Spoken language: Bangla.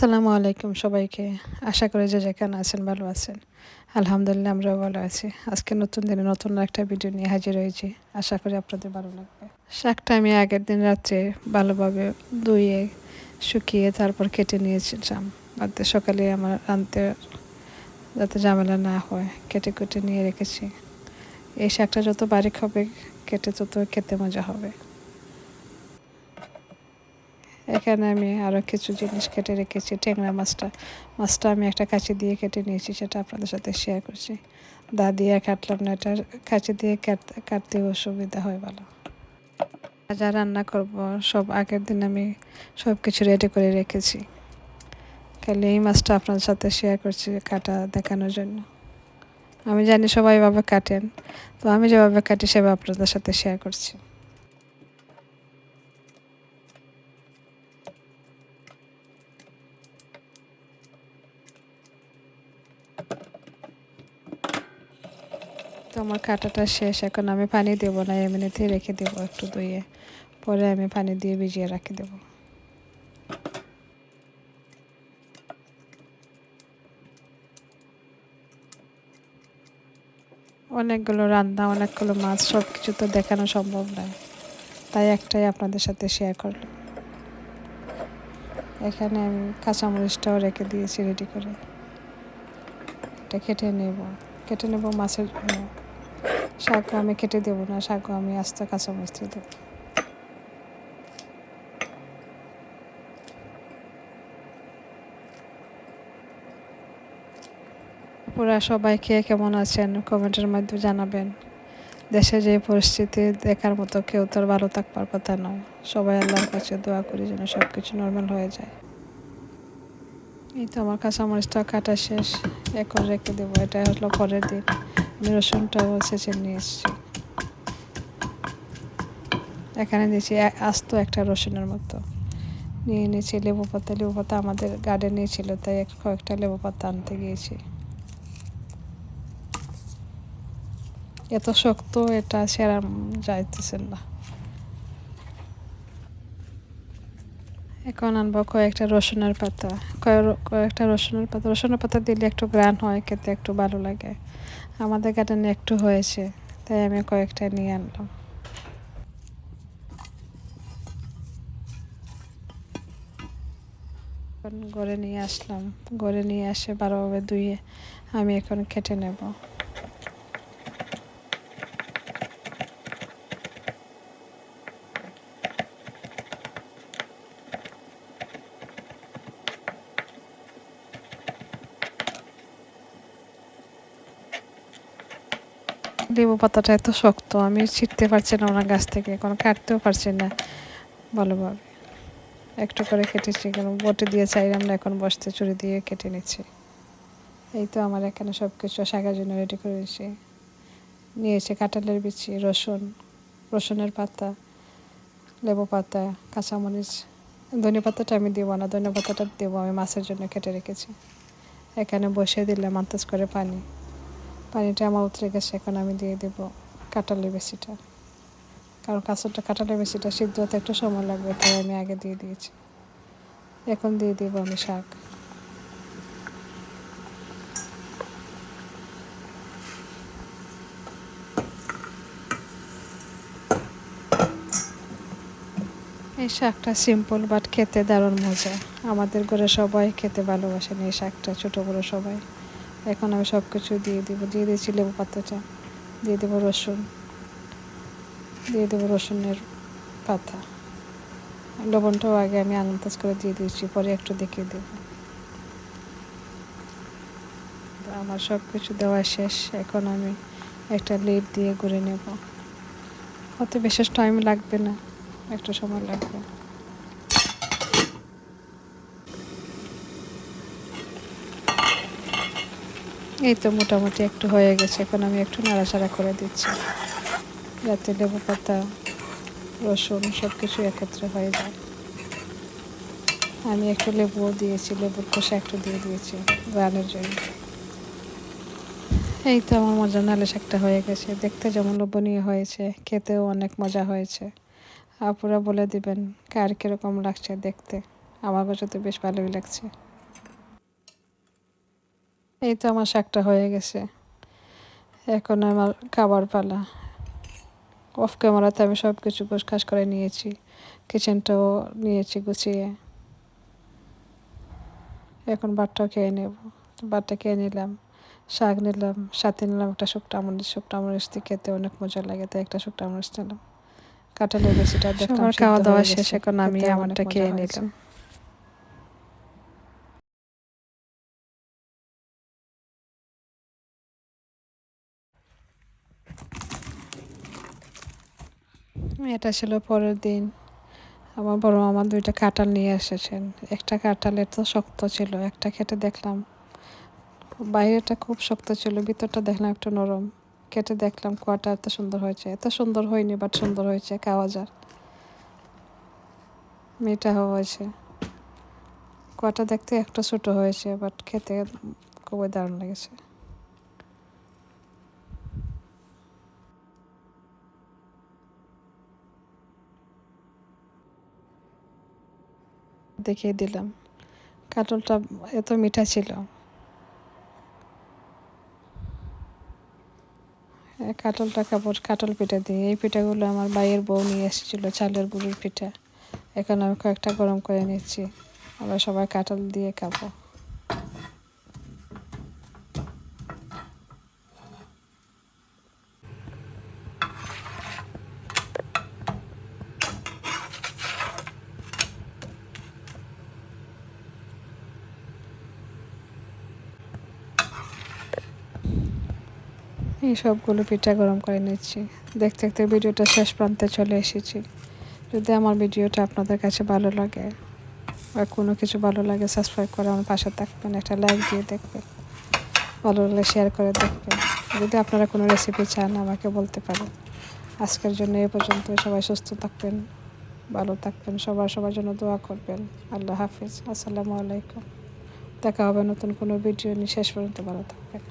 আসসালামু আলাইকুম সবাইকে। আশা করি যে যেখানে আছেন ভালো আছেন। আলহামদুলিল্লাহ আমরাও ভালো আছি। আজকে নতুন দিনে নতুন একটা ভিডিও নিয়ে হাজির হয়েছি। আশা করি আপনাদের ভালো লাগবে। শাকটা আমি আগের দিন রাত্রে ভালোভাবে ধুয়ে, শুকিয়ে তারপর কেটে নিয়েছিলাম। বাদে সকালে আমার আনতে যাতে ঝামেলা না হয়, কেটে কুটে নিয়ে রেখেছি। এই শাকটা যত বারিক হবে, কেটে তত খেতে মজা হবে। এখানে আমি আরও কিছু জিনিস কেটে রেখেছি। ট্যাংরা মাছটা মাছটা আমি একটা কাঁচি দিয়ে কেটে নিয়েছি, সেটা আপনাদের সাথে শেয়ার করছি। দা দিয়ে কাটলাম না এটা কাঁচি দিয়ে কাটতে অসুবিধা হয় ভালো। যা রান্না করব, সব আগের দিন আমি সব কিছু রেডি করে রেখেছি। খালি এই মাছটা আপনাদের সাথে শেয়ার করছি কাটা দেখানোর জন্য। আমি জানি সবাই এভাবে কাটেন, তো আমি যেভাবে কাটি সেভাবে আপনাদের সাথে শেয়ার করছি। তো আমার কাটাটা শেষ, এখন আমি পানি দেব না এমনিতেই রেখে দেবো একটু ধুয়ে। পরে আমি পানি দিয়ে ভিজিয়ে রাখি দেবো। অনেকগুলো রান্না, অনেকগুলো মাছ সব কিছু তো দেখানো সম্ভব নয়। তাই একটাই আপনাদের সাথে শেয়ার করলাম। এখানে আমি কাঁচামরিচটাও রেখে দিয়েছি রেডি করে। এটা কেটে নেব। কেটে নেব মাছের জন্য শাক আমি কেটে দেবো না, শাক আমি আস্তে কাঁচামরিচ দিয়ে দেবো। পুরা সবাই খেয়ে কেমন আছেন কমেন্টের মাধ্যমে জানাবেন। দেশে যে পরিস্থিতি, দেখার মতো কেউ তো ভালো থাকবার কথা নয়। সবাই আল্লাহর কাছে দোয়া করি যেন সব কিছু নর্মাল হয়ে যায়। এই তো আমার কাঁচামরিচটা কাটা শেষ। এখন রেখে দেবো এটা হলো পরের দিন। আমি রসুনটাও ছেঁচে নিয়ে এসেছি এখানে দিয়েছি আস্ত একটা রসুনের মতো। নিয়ে নিয়েছি লেবু পাতা লেবু পাতা আমাদের গার্ডেনেই ছিল, তাই কয়েকটা লেবু পাতা আনতে গিয়েছি। এত শক্ত, এটা সেরা যাইতেছেন না। এখন আনব কয়েকটা রসুনের পাতা। কয়েকটা রসুনের পাতা। রসুনের পাতা দিলে একটু গ্রান হয়, খেতে একটু ভালো লাগে। আমাদের গার্ডেনে একটু হয়েছে, তাই আমি কয়েকটা নিয়ে আনলাম। এখন গড়ে নিয়ে আসলাম। গড়ে নিয়ে আসে ভালোভাবে ধুয়ে আমি এখন কেটে নেব। লেবু পাতাটা এত শক্ত, আমি ছিটতে পারছি না ওনার গাছ থেকে কোনো কাটতেও পারছি না। ভালোভাবে একটু করে কেটেছি কারণ বটে দিয়ে চাইলাম না, এখন বসতে চুরি দিয়ে কেটে নিচ্ছি। এই তো আমার এখানে সব কিছু শাকের জন্য রেডি করেছি নিয়েছি কাঁঠালের বিচি, রসুন, রসুনের পাতা, লেবু পাতা, কাঁচামরিচ। ধনে পাতাটা আমি দেবো না, ধনে পাতাটা দেবো, আমি মাছের জন্য কেটে রেখেছি। এখানে বসে দিলাম আন্তাজ করে পানি। পানিটা আমার উতরে গেছে, এখন আমি দিয়ে দেব কাঁঠালের বেশিটা। কারণ কাঁচাটা কাঁঠালের বেশিটা সিদ্ধ হতে একটু সময় লাগবে তাই আমি আগে দিয়ে দিয়েছি। এখন দিয়ে দেবো আমি শাক। এই শাকটা সিম্পল বাট খেতে দারুণ মজা। আমাদের ঘরে সবাই খেতে ভালোবাসেন এই শাকটা, ছোটো বড়ো সবাই। এখন আমি সব কিছু দিয়ে দেবো। দিয়ে দিয়েছি লেবু পাতাটা, দিয়ে দেবো রসুন, দিয়ে দেবো রসুনের পাতা। লবণটাও আগে আমি আন্দাজ করে দিয়ে দিয়েছি, পরে একটু দেখিয়ে দেব। আমার সব কিছু দেওয়া শেষ, এখন আমি একটা লেপ দিয়ে ঘুরে নেব। অত বিশেষ টাইম লাগবে না, একটা সময় লাগবে। এই তো মোটামুটি একটু হয়ে গেছে। এখন আমি একটু নাড়াচাড়া করে দিচ্ছি। যাতে লেবু পাতা, রসুন সব কিছু একত্রে হয়ে যায়। আমি একটু লেবুও দিয়েছি, লেবুর কষা একটু দিয়ে দিয়েছি গানের জন্য। এই তো আমার মজা নালে শাকটা হয়ে গেছে। দেখতে যেমন লোভনীয় হয়েছে, খেতেও অনেক মজা হয়েছে। আপুরা বলে দিবেন, কার কীরকম লাগছে দেখতে? আমার কাছে তো বেশ ভালোই লাগছে। এই তো আমার শাকটা হয়ে গেছে। এখন আমার খাবার পালা। অফ ক্যামেরাতে আমি সব কিছু গোছখাস করে নিয়েছি। কিচেনটাও নিয়েছি গুছিয়ে। এখন ভাতটাও খেয়ে নেব। ভাতটা খেয়ে নিলাম শাক নিলাম সাথে নিলাম একটা শুকটা মরিচ শুকটা মরিচ দিয়ে খেতে অনেক মজা লাগে তাই একটা শুকটা মরিচ নিলাম। কাঁঠালের বেশিটা দেখলাম খাওয়া দাওয়া শেষ, এখন আমি আমারটা খেয়ে নিলাম। এটা ছিল পরের দিন। আমার বড় মামা দুইটা কাঁঠাল নিয়ে এসেছেন। একটা কাঁঠালের তো শক্ত ছিল, একটা খেটে দেখলাম বাইরেটা খুব শক্ত ছিল, ভিতরটা দেখলাম একটু নরম। কেটে দেখলাম কোয়াটা এত সুন্দর হয়েছে। এত সুন্দর হয়নি বাট সুন্দর হয়েছে, খাওয়া যায় মিঠা হয়েছে। কোয়াটা দেখতে একটা ছোট হয়েছে বাট খেতে খুবই দারুণ লেগেছে। দেখিয়ে দিলাম। কাটলটা এত মিঠা ছিল। এই কাটলটা কাপড় কাটল পিঠা দিয়ে। এই পিঠাগুলো আমার ভাইয়ের বউ নিয়ে এসেছিল, চালের গুঁড়ির পিঠা। এখন আমি কয়েকটা গরম করে নিচ্ছি। আমরা সবাই কাটল দিয়ে খাব। এই সবগুলো পিঠা গরম করে নিচ্ছি। দেখতে দেখতে ভিডিওটা শেষ প্রান্তে চলে এসেছি। যদি আমার ভিডিওটা আপনাদের কাছে ভালো লাগে বা কোনো কিছু ভালো লাগে সাবস্ক্রাইব করে আমার পাশে থাকবেন, একটা লাইক দিয়ে দেখবেন, ভালো লাগলে শেয়ার করে দেখবেন। যদি আপনারা কোনো রেসিপি চান, আমাকে বলতে পারেন। আজকের জন্য এ পর্যন্ত, সবাই সুস্থ থাকবেন, ভালো থাকবেন, সবার সবার জন্য দোয়া করবেন। আল্লাহ হাফিজ, আসসালামু আলাইকুম। দেখা হবে নতুন কোনো ভিডিও নিয়ে, শেষ পর্যন্ত ভালো থাকবেন।